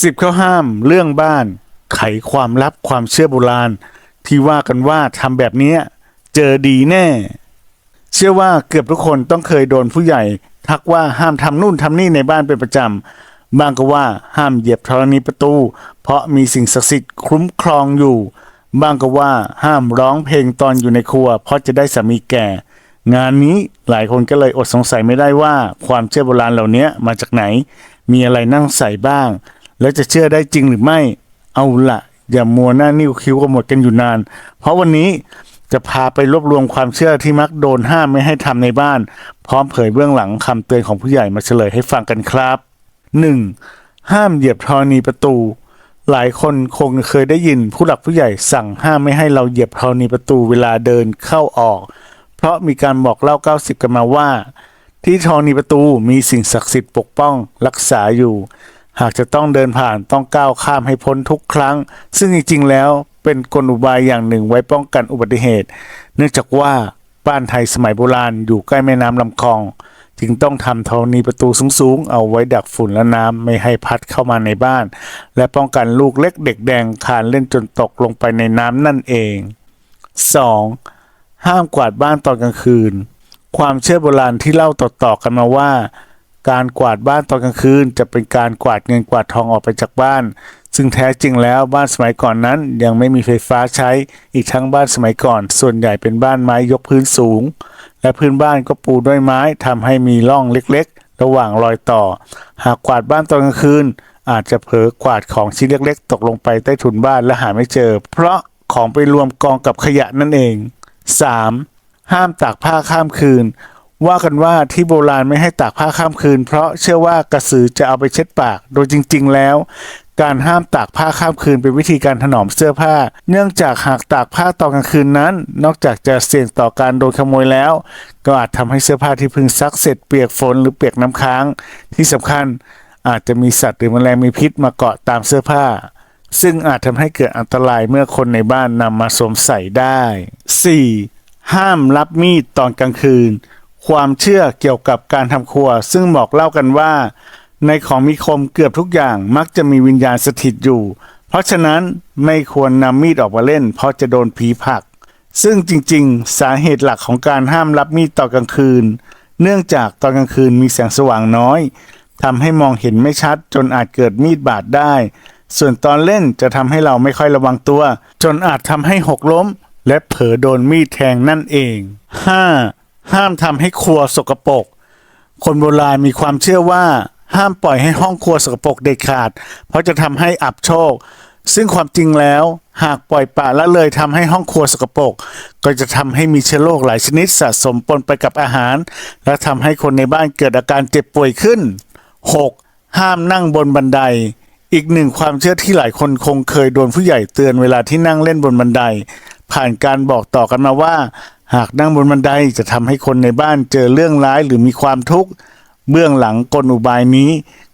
สิบข้อห้ามเรื่องบ้าน ไขความลับความเชื่อโบราณ ที่ว่ากันว่าทำแบบนี้เจอดีแน่ เชื่อว่าเกือบทุกคนต้องเคยโดนผู้ใหญ่ ทักว่าห้ามทำนู่นทำนี่ในบ้านเป็นประจำบางก็ว่าห้ามเหยียบธรณีประตู เพราะมีสิ่งศักดิ์สิทธิ์คุ้มครองอยู่ บางก็ว่าห้ามร้องเพลงตอนอยู่ในครัว เพราะจะได้สามีแก่ งานนี้หลายคนก็เลยอดสงสัยไม่ได้ว่า ความเชื่อโบราณเหล่านี้มาจากไหน มีอะไรนั่งใส่บ้าง แล้วจะเชื่อได้จริงหรือไม่ เอาละอย่ามัวหน้านิ้วคิ้วกันหมดกันอยู่นาน เพราะวันนี้จะพาไปรวบรวมความเชื่อที่มักโดนห้ามไม่ให้ทำในบ้าน พร้อมเผยเบื้องหลังคำเตือนของผู้ใหญ่มาเฉลยให้ฟังกันครับ 1. ห้ามเหยียบธรณีประตู หลายคนคงเคยได้ยินผู้หลักผู้ใหญ่สั่งห้ามไม่ให้เราเหยียบธรณีประตูเวลาเดินเข้าออก เพราะมีการบอกเล่า 90 กันมาว่า ที่ธรณีประตูมีสิ่งศักดิ์สิทธิ์ปกป้องรักษาอยู่ หากจะต้องเดินผ่านต้องก้าวข้ามให้พ้นทุกครั้ง ซึ่งจริงๆแล้วเป็นกลอุบายอย่างหนึ่งไว้ป้องกันอุบัติเหตุ เนื่องจากว่าบ้านไทยสมัยโบราณอยู่ใกล้แม่น้ำลำคลอง จึงต้องทำธรณีประตูสูงๆ เอาไว้ดักฝุ่นและน้ำไม่ให้พัดเข้ามาในบ้าน และป้องกันลูกเล็กเด็กแดงคานเล่นจนตกลงไปในน้ำนั่นเอง 2. ห้ามกวาดบ้านตอนกลางคืน ความเชื่อโบราณที่เล่าต่อๆกันมาว่า การกวาดบ้านตอนกลางคืน จะเป็นการกวาดเงินกวาดทองออกไปจากบ้าน ซึ่งแท้จริงแล้วบ้านสมัยก่อนนั้นยังไม่มีไฟฟ้าใช้ อีกทั้งบ้านสมัยก่อน ส่วนใหญ่เป็นบ้านไม้ยกพื้นสูง และพื้นบ้านก็ปูด้วยไม้ทำให้มีร่องเล็กๆ ระหว่างรอยต่อ หากกวาดบ้านตอนกลางคืน อาจจะเผลอกวาดของชิ้นเล็ก ๆ ตกลงไปใต้ถุนบ้านและหาไม่เจอ เพราะของไปรวมกองกับขยะนั่นเอง 3. ห้ามตากผ้าข้ามคืน ว่ากันว่าที่โบราณไม่ให้ตากผ้าข้ามคืน เพราะเชื่อว่ากระสือจะเอาไปเช็ดปาก โดยจริง ๆ แล้ว การห้ามตากผ้าข้ามคืนเป็นวิธีการถนอมเสื้อผ้า เนื่องจากหากตากผ้าตอนกลางคืนนั้น นอกจากจะเสี่ยงต่อการโดนขโมยแล้ว ก็อาจทำให้เสื้อผ้าที่เพิ่งซักเสร็จเปียกฝนหรือเปียกน้ำค้าง ที่สำคัญอาจจะมีสัตว์หรือแมลงมีพิษมาเกาะตามเสื้อผ้า ซึ่งอาจทำให้เกิดอันตรายเมื่อคนในบ้านนำมาสวมใส่ได้ 4. ห้ามรับมีดตอนกลางคืน ความเชื่อเกี่ยวกับการทำครัว ซึ่งบอกเล่ากันว่า ในของมีคมเกือบทุกอย่างมักจะมีวิญญาณสถิตอยู่ เพราะฉะนั้นไม่ควรนำมีดออกมาเล่น เพราะจะโดนผีผัก ซึ่งจริงๆ สาเหตุหลักของการห้ามรับมีดตอนกลางคืน เนื่องจากตอนกลางคืนมีแสงสว่างน้อยทำให้มองเห็นไม่ชัดจนอาจเกิดมีดบาดได้ ส่วนตอนเล่นจะทำให้เราไม่ค่อยระวังตัว จนอาจทำให้หกล้ม และเผลอโดนมีดแทงนั่นเอง 5. ห้ามทำให้ครัวสกปรกคนโบราณมีความเชื่อว่า ห้ามปล่อยให้ห้องครัวสกปรกเด็ดขาด เพราะจะทำให้อับโชค ซึ่งความจริงแล้วหากปล่อยปละละเลยทำให้ห้องครัวสกปรกก็จะทำให้มีเชื้อโรคหลายชนิดสะสมปนไปกับอาหาร และทำให้คนในบ้านเกิดอาการเจ็บป่วยขึ้น 6. ห้ามนั่งบนบันได อีกหนึ่งความเชื่อที่หลายคนคงเคยโดนผู้ใหญ่เตือนเวลาที่นั่งเล่นบนบันได ผ่านการบอกต่อกันมาว่า หากนั่งบนบันไดจะทำให้คนในบ้านเจอเรื่องร้ายหรือมีความทุกข์เบื้องหลังกลอุบายนี้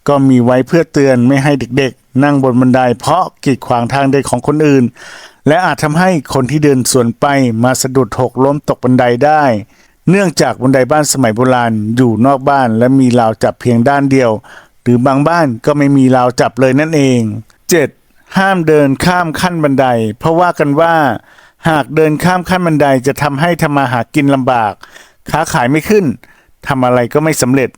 ก็มีไว้เพื่อเตือนไม่ให้เด็กๆ นั่งบนบันไดเพราะกีดขวางทางเดินของคนอื่น และอาจทำให้คนที่เดินสวนไปมาสะดุดหกล้มตกบันไดได้ เนื่องจากบันไดบ้านสมัยโบราณอยู่นอกบ้านและมีราวจับเพียงด้านเดียว หรือบางบ้านก็ไม่มีราวจับเลยนั่นเอง 7. ห้ามเดินข้ามขั้นบันได เพราะว่ากันว่า หากเดินข้ามขั้นบันไดจะทำให้ทำมาหากินลำบาก ค้าขายไม่ขึ้นทำอะไรก็ไม่สำเร็จ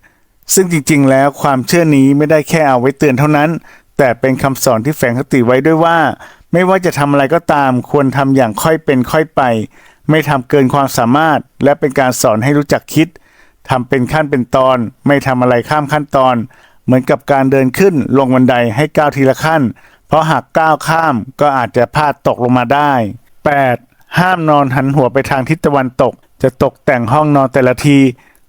ซึ่งจริง ๆ แล้วความเชื่อนี้ไม่ได้แค่เอาไว้เตือนเท่านั้น แต่เป็นคำสอนที่แฝงคติไว้ด้วยว่า ไม่ว่าจะทำอะไรก็ตาม ควรทำอย่างค่อยเป็นค่อยไป ไม่ทำเกินความสามารถ และเป็นการสอนให้รู้จักคิดทำเป็นขั้นเป็นตอน ไม่ทำอะไรข้ามขั้นตอน เหมือนกับการเดินขึ้นลงบันไดให้ก้าวทีละขั้น เพราะหากก้าวข้ามก็อาจจะพลาดตกลงมาได้ 8. ห้ามนอนหันหัวไปทางทิศตะวันตก จะตกแต่งห้องนอนแต่ละที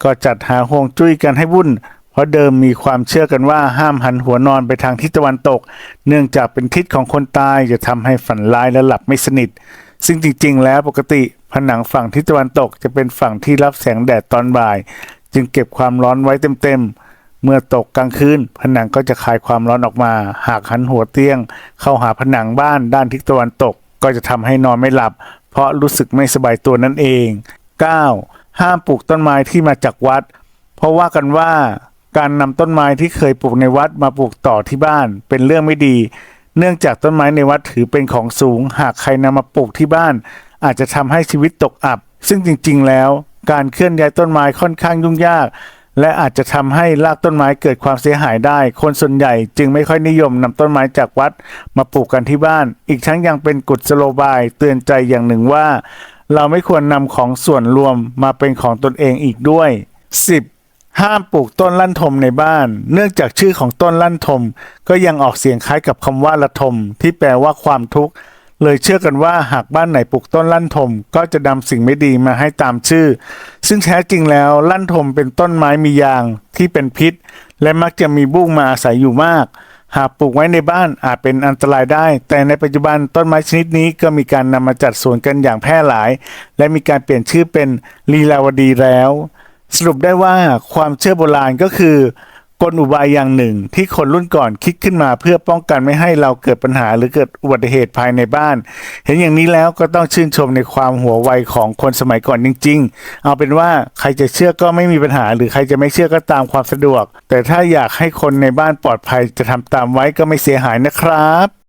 ก็จัดหาห่วงจุ้ยกันให้วุ่น เพราะเดิมมีความเชื่อกันว่าห้ามหันหัวนอนไปทางทิศตะวันตก เนื่องจากเป็นทิศของคนตายจะทำให้ฝันร้ายและหลับไม่สนิท ซึ่งจริงๆ แล้วปกติผนังฝั่งทิศตะวันตกจะเป็นฝั่งที่รับแสงแดดตอนบ่าย จึงเก็บความร้อนไว้เต็มๆเมื่อตกกลางคืนผนังก็จะคายความร้อนออกมา หากหันหัวเตียง เข้าหาผนังบ้านด้านทิศตะวันตก ก็จะทำให้นอนไม่หลับ เพราะรู้สึกไม่สบายตัวนั่นเอง 9. ห้ามปลูกต้นไม้ที่มาจากวัด เพราะว่ากันว่า การนำต้นไม้ที่เคยปลูกในวัดมาปลูกต่อที่บ้าน เป็นเรื่องไม่ดี เนื่องจากต้นไม้ในวัดถือเป็นของสูง หากใครนำมาปลูกที่บ้าน อาจจะทำให้ชีวิตตกอับ ซึ่งจริง ๆ แล้ว การเคลื่อนย้ายต้นไม้ค่อนข้างยุ่งยาก และอาจจะทำให้รากต้นไม้เกิดความเสียหายได้ คนส่วนใหญ่จึงไม่ค่อยนิยมนำต้นไม้จากวัดมาปลูกกันที่บ้าน อีกทั้งยังเป็นกุศโลบายเตือนใจอย่างหนึ่งว่า เราไม่ควรนำของส่วนรวมมาเป็นของตนเองอีกด้วย 10. ห้ามปลูกต้นลั่นทมในบ้าน เนื่องจากชื่อของต้นลั่นทม ก็ยังออกเสียงคล้ายกับคำว่าละทม ที่แปลว่าความทุกข์ เลยเชื่อกันว่าหากบ้านไหนปลูกต้นลั่นทม ก็จะนำสิ่งไม่ดีมาให้ตามชื่อ ซึ่งแท้จริงแล้วลั่นทมเป็นต้นไม้มียางที่เป็นพิษ และมักจะมีบุ้งมาอาศัยอยู่มาก หากปลูกไว้ในบ้านอาจเป็นอันตรายได้ แต่ในปัจจุบันต้นไม้ชนิดนี้ก็มีการนำมาจัดสวนกันอย่างแพร่หลาย และมีการเปลี่ยนชื่อเป็นลีลาวดีแล้ว สรุปได้ว่าความเชื่อโบราณก็คือ กลอุบายอย่างหนึ่ง ที่คนรุ่นก่อนคิดขึ้นมาเพื่อป้องกันไม่ให้เราเกิดปัญหาหรือเกิดอุบัติเหตุภายในบ้าน เห็นอย่างนี้แล้วก็ต้องชื่นชมในความหัวไวของคนสมัยก่อนจริง ๆ เอาเป็นว่าใครจะเชื่อก็ไม่มีปัญหา หรือใครจะไม่เชื่อก็ตามความสะดวก แต่ถ้าอยากให้คนในบ้านปลอดภัยจะทำตามไว้ก็ไม่เสียหายนะครับ